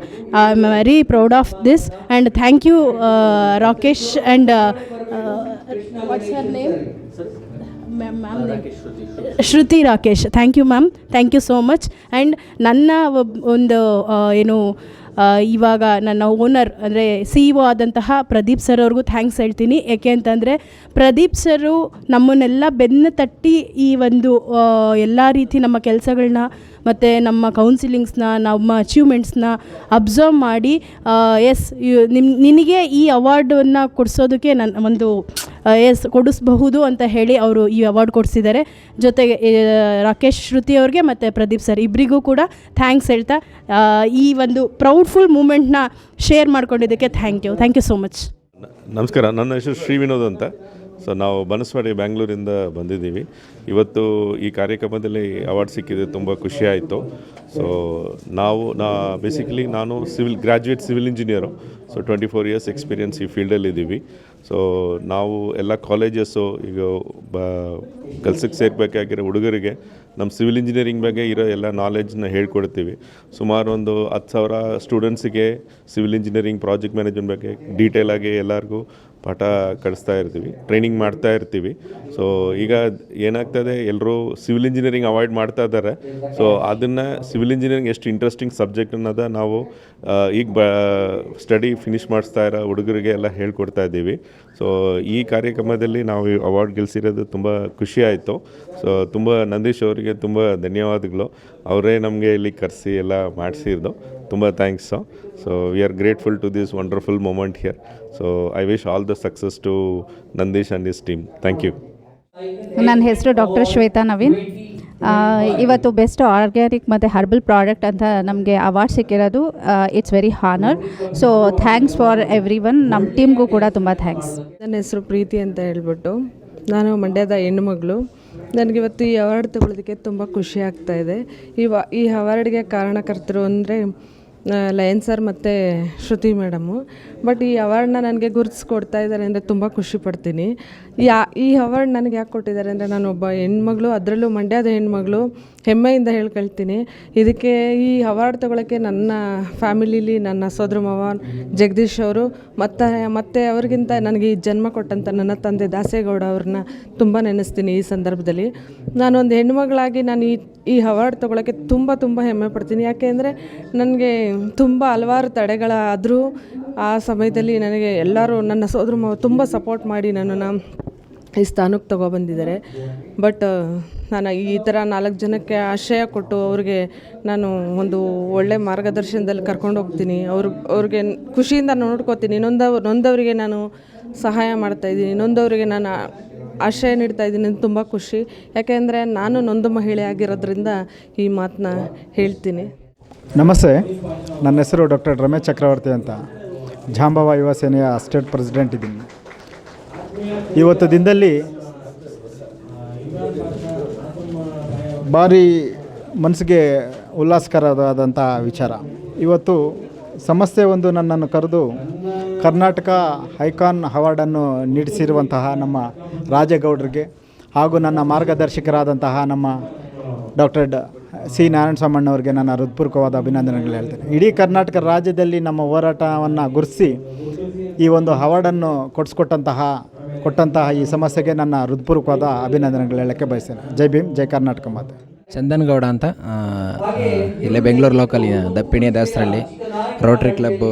I am very proud of this and thank you Rakesh and what's name ma'am Shruti Rakesh thank you ma'am thank you so much and ನನ್ನ ಒಬ್- ಒಂದು ಏನು ಇವಾಗ ನನ್ನ ಓನರ್ ಅಂದರೆ ಸಿ ಇ ಒ ಆದಂತಹ ಪ್ರದೀಪ್ ಸರ್ ಅವ್ರಿಗೂ ಥ್ಯಾಂಕ್ಸ್ ಹೇಳ್ತೀನಿ. ಯಾಕೆ ಅಂತಂದರೆ ಪ್ರದೀಪ್ ಸರು ನಮ್ಮನ್ನೆಲ್ಲ ಬೆನ್ನು ತಟ್ಟಿ ಈ ಒಂದು ಎಲ್ಲ ರೀತಿ ನಮ್ಮ ಕೆಲಸಗಳನ್ನ ಮತ್ತು ನಮ್ಮ ಕೌನ್ಸಿಲಿಂಗ್ಸ್ನ ನಮ್ಮ ಅಚೀವ್ಮೆಂಟ್ಸ್ನ ಅಬ್ಸರ್ವ್ ಮಾಡಿ ಎಸ್ ನಿಮ್, ನಿನಗೆ ಈ ಅವಾರ್ಡನ್ನು ಕೊಡಿಸೋದಕ್ಕೆ ನನ್ನ ಒಂದು ಎಸ್ ಕೊಡಿಸ್ಬಹುದು ಅಂತ ಹೇಳಿ ಅವರು ಈ ಅವಾರ್ಡ್ ಕೊಡಿಸಿದ್ದಾರೆ. ಜೊತೆಗೆ ರಾಕೇಶ್ ಶ್ರುತಿ ಅವ್ರಿಗೆ ಮತ್ತು ಪ್ರದೀಪ್ ಸರ್ ಇಬ್ಬರಿಗೂ ಕೂಡ ಥ್ಯಾಂಕ್ಸ್ ಹೇಳ್ತಾ ಈ ಒಂದು ಪ್ರೌಡ್ಫುಲ್ ಮೂಮೆಂಟ್ನ share ಮಾಡ್ಕೊಂಡಿದ್ದಕ್ಕೆ thank you thank you so much ನಮಸ್ಕಾರ, ನನ್ನ ಹೆಸರು ಶ್ರೀ ವಿನೋದ್ ಅಂತ. ಸೊ ನಾವು ಬನಸ್ವಾಡಿ ಬ್ಯಾಂಗ್ಳೂರಿಂದ ಬಂದಿದ್ದೀವಿ. ಇವತ್ತು ಈ ಕಾರ್ಯಕ್ರಮದಲ್ಲಿ ಅವಾರ್ಡ್ ಸಿಕ್ಕಿದೆ, ತುಂಬ ಖುಷಿ ಆಯಿತು. ಸೊ ನಾವು, ನಾ ಬೇಸಿಕಲಿ ನಾನು civil graduate civil engineer so twenty four years experience ಈ ಫೀಲ್ಡಲ್ಲಿದ್ದೀವಿ ಸೊ ನಾವು ಎಲ್ಲ ಕಾಲೇಜಸ್ಸು ಈಗ, ಬ ಕೆಲ್ಸಕ್ಕೆ ಸೇರ್ಬೇಕಾಗಿರೋ ಹುಡುಗರಿಗೆ ನಮ್ಮ ಸಿವಿಲ್ ಇಂಜಿನಿಯರಿಂಗ್ ಬಗ್ಗೆ ಇರೋ ಎಲ್ಲ ನಾಲೆಜ್ನ ಹೇಳ್ಕೊಡ್ತೀವಿ. ಸುಮಾರು ಒಂದು ಹತ್ತು ಸಾವಿರ ಸ್ಟೂಡೆಂಟ್ಸಿಗೆ ಸಿವಿಲ್ ಇಂಜಿನಿಯರಿಂಗ್ ಪ್ರಾಜೆಕ್ಟ್ ಮ್ಯಾನೇಜ್ಮೆಂಟ್ ಬಗ್ಗೆ ಡೀಟೇಲ್ ಆಗಿ ಎಲ್ಲರಿಗೂ ಪಾಠ ಕಳಿಸ್ತಾ ಇರ್ತೀವಿ ಟ್ರೈನಿಂಗ್ ಮಾಡ್ತಾ ಇರ್ತೀವಿ. ಸೊ ಈಗ ಏನಾಗ್ತದೆ ಎಲ್ಲರೂ ಸಿವಿಲ್ ಇಂಜಿನಿಯರಿಂಗ್ ಅವಾಯ್ಡ್ ಮಾಡ್ತಾ ಇದ್ದಾರೆ ಸೊ ಅದನ್ನು ಸಿವಿಲ್ ಇಂಜಿನಿಯರಿಂಗ್ ಎಷ್ಟು ಇಂಟ್ರೆಸ್ಟಿಂಗ್ ಸಬ್ಜೆಕ್ಟ್ ಅನ್ನೋದ ನಾವು ಈಗ ಬ ಸ್ಟಡಿ ಫಿನಿಷ್ ಮಾಡಿಸ್ತಾ ಇರೋ ಹುಡುಗರಿಗೆ ಎಲ್ಲ ಹೇಳ್ಕೊಡ್ತಾ ಇದ್ದೀವಿ. ಸೊ ಈ ಕಾರ್ಯಕ್ರಮದಲ್ಲಿ ನಾವು ಅವಾರ್ಡ್ ಗೆಲ್ಲಿಸಿರೋದು ತುಂಬ ಖುಷಿ ಆಯಿತು. ಸೊ ತುಂಬ ನಂದೀಶ್ ಅವರಿಗೆ ತುಂಬ ಧನ್ಯವಾದಗಳು. ಅವರೇ ನಮಗೆ ಇಲ್ಲಿ ಕರೆಸಿ ಎಲ್ಲ ಮಾಡಿಸಿದ್ದು ತುಂಬ thanks so we are grateful to this wonderful moment here so I wish all the success to Nandish and his team thank you ನನ್ನ ಹೆಸರು ಡಾಕ್ಟರ್ ಶ್ವೇತಾ ನವೀನ್. ಇವತ್ತು ಬೆಸ್ಟ್ ಆರ್ಗ್ಯಾನಿಕ್ ಮತ್ತು ಹರ್ಬಲ್ ಪ್ರಾಡಕ್ಟ್ ಅಂತ ನಮಗೆ ಅವಾರ್ಡ್ ಸಿಕ್ಕಿರೋದು. It's very honour so thanks for everyone ನಮ್ಮ ಟೀಮ್ಗೂ ಕೂಡ ತುಂಬ ಥ್ಯಾಂಕ್ಸ್ ನನ್ನ ಹೆಸರು ಪ್ರೀತಿ ಅಂತ ಹೇಳ್ಬಿಟ್ಟು ನಾನು ಮಂಡ್ಯದ ಹೆಣ್ಣುಮಗಳು. ನನಗಿವತ್ತು ಈ ಅವಾರ್ಡ್ ತಗೊಳ್ಳೋದಕ್ಕೆ ತುಂಬ ಖುಷಿ ಆಗ್ತಾ ಇದೆ. ಈ ವ ಈ ಅವಾರ್ಡ್ಗೆ ಕಾರಣಕರ್ತರು ಅಂದರೆ ಲಯನ್ ಸರ್ ಮತ್ತು ಶ್ರುತಿ ಮೇಡಮು. ಬಟ್ ಈ ಅವಾರ್ಡ್ನ ನನಗೆ ಗುರುತಿಸ್ಕೊಡ್ತಾ ಇದ್ದಾರೆ ಅಂದರೆ ತುಂಬ ಖುಷಿ ಪಡ್ತೀನಿ. ಯಾ, ಈ ಅವಾರ್ಡ್ ನನಗೆ ಯಾಕೆ ಕೊಟ್ಟಿದ್ದಾರೆ ಅಂದರೆ ನಾನು ಒಬ್ಬ ಹೆಣ್ಮಗಳು, ಅದರಲ್ಲೂ ಮಂಡ್ಯದ ಹೆಣ್ಮಗಳು ಹೆಮ್ಮೆಯಿಂದ ಹೇಳ್ಕೊಳ್ತೀನಿ. ಇದಕ್ಕೆ ಈ ಅವಾರ್ಡ್ ತೊಗೊಳಕ್ಕೆ ನನ್ನ ಫ್ಯಾಮಿಲಿಲಿ ನನ್ನ ಸೋದರ ಮಾವ ಜಗದೀಶ್ ಅವರು, ಮತ್ತು, ಮತ್ತೆ ಅವ್ರಿಗಿಂತ ನನಗೆ ಈ ಜನ್ಮ ಕೊಟ್ಟಂಥ ನನ್ನ ತಂದೆ ದಾಸೇಗೌಡ ಅವ್ರನ್ನ ತುಂಬ ನೆನೆಸ್ತೀನಿ ಈ ಸಂದರ್ಭದಲ್ಲಿ. ನಾನೊಂದು ಹೆಣ್ಮಗಳಾಗಿ ನಾನು ಈ ಈ ಅವಾರ್ಡ್ ತೊಗೊಳಕ್ಕೆ ತುಂಬ ತುಂಬ ಹೆಮ್ಮೆ ಪಡ್ತೀನಿ. ಯಾಕೆ ಅಂದರೆ ನನಗೆ ತುಂಬ ಹಲವಾರು ತಡೆಗಳಾದರೂ ಆ ಸಮಯದಲ್ಲಿ ನನಗೆ ಎಲ್ಲರೂ ನನ್ನ ಸೋದರ ಮಾವ ತುಂಬ ಸಪೋರ್ಟ್ ಮಾಡಿ ನನ್ನನ್ನು ಈ ಸ್ಥಾನಕ್ಕೆ ತಗೊಬಂದಿದ್ದಾರೆ. ಬಟ್ ನಾನು ಈ ಥರ ನಾಲ್ಕು ಜನಕ್ಕೆ ಆಶ್ರಯ ಕೊಟ್ಟು ಅವ್ರಿಗೆ ನಾನು ಒಂದು ಒಳ್ಳೆ ಮಾರ್ಗದರ್ಶನದಲ್ಲಿ ಕರ್ಕೊಂಡು ಹೋಗ್ತೀನಿ. ಅವ್ರು, ಅವ್ರಿಗೆ ಖುಷಿಯಿಂದ ನೋಡ್ಕೋತೀನಿ. ನೊಂದವ್ ನೊಂದವರಿಗೆ ನಾನು ಸಹಾಯ ಮಾಡ್ತಾಯಿದ್ದೀನಿ ನೊಂದವರಿಗೆ ನಾನು ಆಶ್ರಯ ನೀಡ್ತಾ ಇದ್ದೀನಿ ತುಂಬ ಖುಷಿ. ಯಾಕೆಂದರೆ ನಾನು ನೊಂದು ಮಹಿಳೆ ಆಗಿರೋದ್ರಿಂದ ಈ ಮಾತನ್ನ ಹೇಳ್ತೀನಿ. ನಮಸ್ತೆ. ನನ್ನ ಹೆಸರು ಡಾಕ್ಟರ್ ರಮೇಶ್ ಚಕ್ರವರ್ತಿ ಅಂತ. ಜಾಂಬವ ಯುವ ಸೇನೆಯ ಸ್ಟೇಟ್ ಪ್ರೆಸಿಡೆಂಟ್ ಇದ್ದೀನಿ. ಇವತ್ತು ದಿನದಲ್ಲಿ ಭಾರಿ ಮನಸ್ಸಿಗೆ ಉಲ್ಲಾಸಕರವಾದಂಥ ವಿಚಾರ. ಇವತ್ತು ಸಮಸ್ಯೆ ಒಂದು ನನ್ನನ್ನು ಕರೆದು ಕರ್ನಾಟಕ ಹೈಕಾನ್ ಅವಾರ್ಡನ್ನು ನೀಡಿಸಿರುವಂತಹ ನಮ್ಮ ರಾಜೇಗೌಡರಿಗೆ ಹಾಗೂ ನನ್ನ ಮಾರ್ಗದರ್ಶಕರಾದಂತಹ ನಮ್ಮ ಡಾಕ್ಟರ್ ಸಿ ಸಿ ನಾರಾಯಣಸ್ವಾಮಣ್ಣವ್ರಿಗೆ ನನ್ನ ಹೃತ್ಪೂರ್ವಕವಾದ ಅಭಿನಂದನೆಗಳು ಹೇಳ್ತೇನೆ. ಇಡೀ ಕರ್ನಾಟಕ ರಾಜ್ಯದಲ್ಲಿ ನಮ್ಮ ಹೋರಾಟವನ್ನು ಗುರುತಿಸಿ ಈ ಒಂದು ಅವಾರ್ಡನ್ನು ಕೊಡಿಸ್ಕೊಟ್ಟಂತಹ ಕೊಟ್ಟಂತಹ ಈ ಸಮಸ್ಯೆಗೆ ನನ್ನ ಹೃತ್ಪೂರ್ವಕವಾದ ಅಭಿನಂದನೆಗಳು ಹೇಳಕ್ಕೆ ಬಯಸ್ತೇನೆ. ಜೈ ಭೀಮ್, ಜೈ ಕರ್ನಾಟಕ ಮಾತೆ. ಚಂದನ್ ಗೌಡ ಅಂತ ಇಲ್ಲೇ ಬೆಂಗಳೂರು ಲೋಕಲ್ ದಪ್ಪಿಣಿಯ ದಾಸರಲ್ಲಿ ರೋಟ್ರಿ ಕ್ಲಬ್ಬು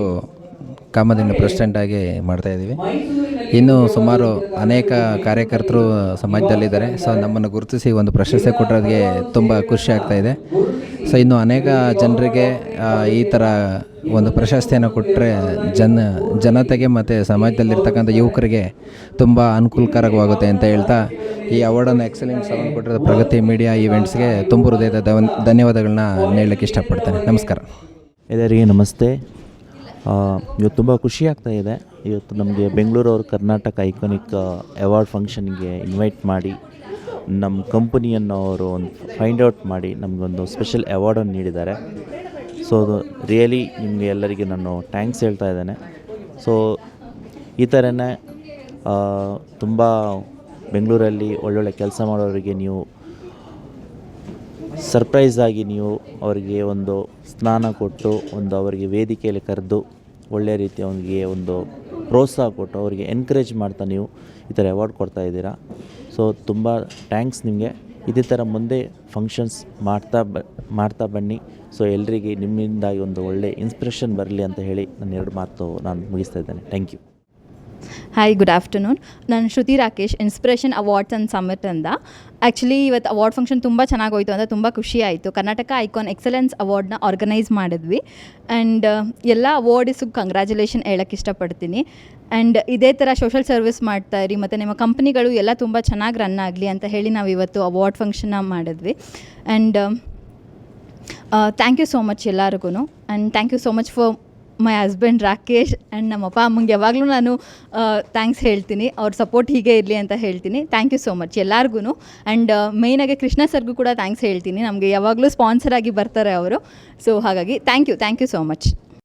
ಕಾಮದಿಂದ ಪ್ರೆಸಿಡೆಂಟಾಗಿ ಮಾಡ್ತಾಯಿದ್ದೀವಿ ಇನ್ನೂ ಸುಮಾರು ಅನೇಕ ಕಾರ್ಯಕರ್ತರು ಸಮಾಜದಲ್ಲಿದ್ದಾರೆ. ಸೊ ನಮ್ಮನ್ನು ಗುರುತಿಸಿ ಒಂದು ಪ್ರಶಸ್ತಿ ಕೊಟ್ಟಿರೋದಕ್ಕೆ ತುಂಬ ಖುಷಿ ಆಗ್ತಾಯಿದೆ ಸೊ ಇನ್ನು ಅನೇಕ ಜನರಿಗೆ ಈ ಥರ ಒಂದು ಪ್ರಶಸ್ತಿಯನ್ನು ಕೊಟ್ಟರೆ ಜನ, ಜನತೆಗೆ ಮತ್ತು ಸಮಾಜದಲ್ಲಿರ್ತಕ್ಕಂಥ ಯುವಕರಿಗೆ ತುಂಬ ಅನುಕೂಲಕರವಾಗುತ್ತೆ ಅಂತ ಹೇಳ್ತಾ, ಈ ಅವಾರ್ಡನ್ನು ಎಕ್ಸಲೆನ್ಸ್ ಅವಾರ್ಡ್ ಕೊಟ್ಟಿರೋ ಪ್ರಗತಿ ಮೀಡಿಯಾ ಈವೆಂಟ್ಸ್ಗೆ ತುಂಬ ಹೃದಯದ ಧನ್- ಧನ್ಯವಾದಗಳನ್ನ ನೀಡಲಿಕ್ಕೆ ಇಷ್ಟಪಡ್ತೇನೆ. ನಮಸ್ಕಾರ. ಎಲ್ಲರಿಗೆ ನಮಸ್ತೆ. ಇವತ್ತು ತುಂಬ ಖುಷಿ ಆಗ್ತಾ ಇದೆ. ಇವತ್ತು ನಮಗೆ ಬೆಂಗಳೂರವ್ರ ಕರ್ನಾಟಕ ಐಕಾನಿಕ್ ಅವಾರ್ಡ್ ಫಂಕ್ಷನ್ಗೆ ಇನ್ವೈಟ್ ಮಾಡಿ ನಮ್ಮ ಕಂಪನಿಯನ್ನು ಅವರು ಒಂದು ಫೈಂಡ್ ಔಟ್ ಮಾಡಿ ನಮಗೊಂದು ಸ್ಪೆಷಲ್ ಅವಾರ್ಡನ್ನು ನೀಡಿದ್ದಾರೆ. ಸೊ ಅದು ರಿಯಲಿ ನಿಮಗೆ ಎಲ್ಲರಿಗೆ ನಾನು ಥ್ಯಾಂಕ್ಸ್ ಹೇಳ್ತಾ ಇದ್ದೇನೆ. ಸೊ ಈ ಥರನೇ ತುಂಬ ಬೆಂಗಳೂರಲ್ಲಿ ಒಳ್ಳೊಳ್ಳೆ ಕೆಲಸ ಮಾಡೋರಿಗೆ ನೀವು ಸರ್ಪ್ರೈಸ್ ಆಗಿ ನೀವು ಅವರಿಗೆ ಒಂದು ಸ್ನಾನ ಕೊಟ್ಟು, ಒಂದು ಅವರಿಗೆ ವೇದಿಕೆಯಲ್ಲಿ ಕರೆದು ಒಳ್ಳೆಯ ರೀತಿ ಅವನಿಗೆ ಒಂದು ಪ್ರೋತ್ಸಾಹ ಕೊಟ್ಟು, ಅವರಿಗೆ ಎನ್ಕರೇಜ್ ಮಾಡ್ತಾ ನೀವು ಈ ಥರ ಅವಾರ್ಡ್ ಕೊಡ್ತಾ ಇದ್ದೀರಾ. ಸೊ ತುಂಬ ಥ್ಯಾಂಕ್ಸ್ ನಿಮಗೆ. ಇದೇ ಥರ ಮುಂದೆ ಫಂಕ್ಷನ್ಸ್ ಮಾಡ್ತಾ ಬ, ಮಾಡ್ತಾ ಬನ್ನಿ. ಸೊ ಎಲ್ರಿಗೆ ನಿಮ್ಮಿಂದಾಗಿ ಒಂದು ಒಳ್ಳೆ ಇನ್ಸ್ಪಿರೇಷನ್ ಬರಲಿ ಅಂತ ಹೇಳಿ ನಾನು ಎರಡು ಮಾತು ನಾನು ಮುಗಿಸ್ತಾ ಇದ್ದೇನೆ. Thank you hi good afternoon ನಾನು Shruti Rakesh inspiration awards and summit ಅಂತ ಆ್ಯಕ್ಚುಲಿ ಇವತ್ತು ಅವಾರ್ಡ್ ಫಂಕ್ಷನ್ ತುಂಬ ಚೆನ್ನಾಗಿ ಹೋಯಿತು ಅಂತ ತುಂಬ ಖುಷಿ ಆಯಿತು. ಕರ್ನಾಟಕ ಐಕಾನ್ ಎಕ್ಸಲೆನ್ಸ್ ಅವಾರ್ಡ್ನ ಆರ್ಗನೈಸ್ ಮಾಡಿದ್ವಿ. ಆ್ಯಂಡ್ ಎಲ್ಲ ಅವಾರ್ಡಿಸು ಕಂಗ್ರ್ಯಾಚುಲೇಷನ್ ಹೇಳಕ್ಕೆ ಇಷ್ಟಪಡ್ತೀನಿ. ಆ್ಯಂಡ್ ಇದೇ ಥರ ಸೋಷಲ್ ಸರ್ವಿಸ್ ಮಾಡ್ತಾ ಇರಿ, ಮತ್ತು ನಿಮ್ಮ ಕಂಪ್ನಿಗಳು ಎಲ್ಲ ತುಂಬ ಚೆನ್ನಾಗಿ ರನ್ ಆಗಲಿ ಅಂತ ಹೇಳಿ ನಾವು ಇವತ್ತು ಅವಾರ್ಡ್ ಫಂಕ್ಷನ್ನ ಮಾಡಿದ್ವಿ. And thank you so much ಎಲ್ಲರಿಗೂ and thank you so much for my husband Rakesh and ನಮ್ಮ ಅಪ್ಪ ಅಮ್ಮಂಗೆ ಯಾವಾಗಲೂ ನಾನು ಥ್ಯಾಂಕ್ಸ್ ಹೇಳ್ತೀನಿ. ಅವ್ರ ಸಪೋರ್ಟ್ ಹೀಗೆ ಇರಲಿ ಅಂತ ಹೇಳ್ತೀನಿ. ಥ್ಯಾಂಕ್ ಯು ಸೋ ಮಚ್ ಎಲ್ಲರಿಗೂ ಆ್ಯಂಡ್ ಮೇಯ್ನಾಗಿ ಕೃಷ್ಣ ಸರ್ಗೂ ಕೂಡ ಥ್ಯಾಂಕ್ಸ್ ಹೇಳ್ತೀನಿ. ನಮಗೆ ಯಾವಾಗಲೂ ಸ್ಪಾನ್ಸರ್ ಆಗಿ ಬರ್ತಾರೆ ಅವರು. ಸೊ ಹಾಗಾಗಿ thank you thank you so much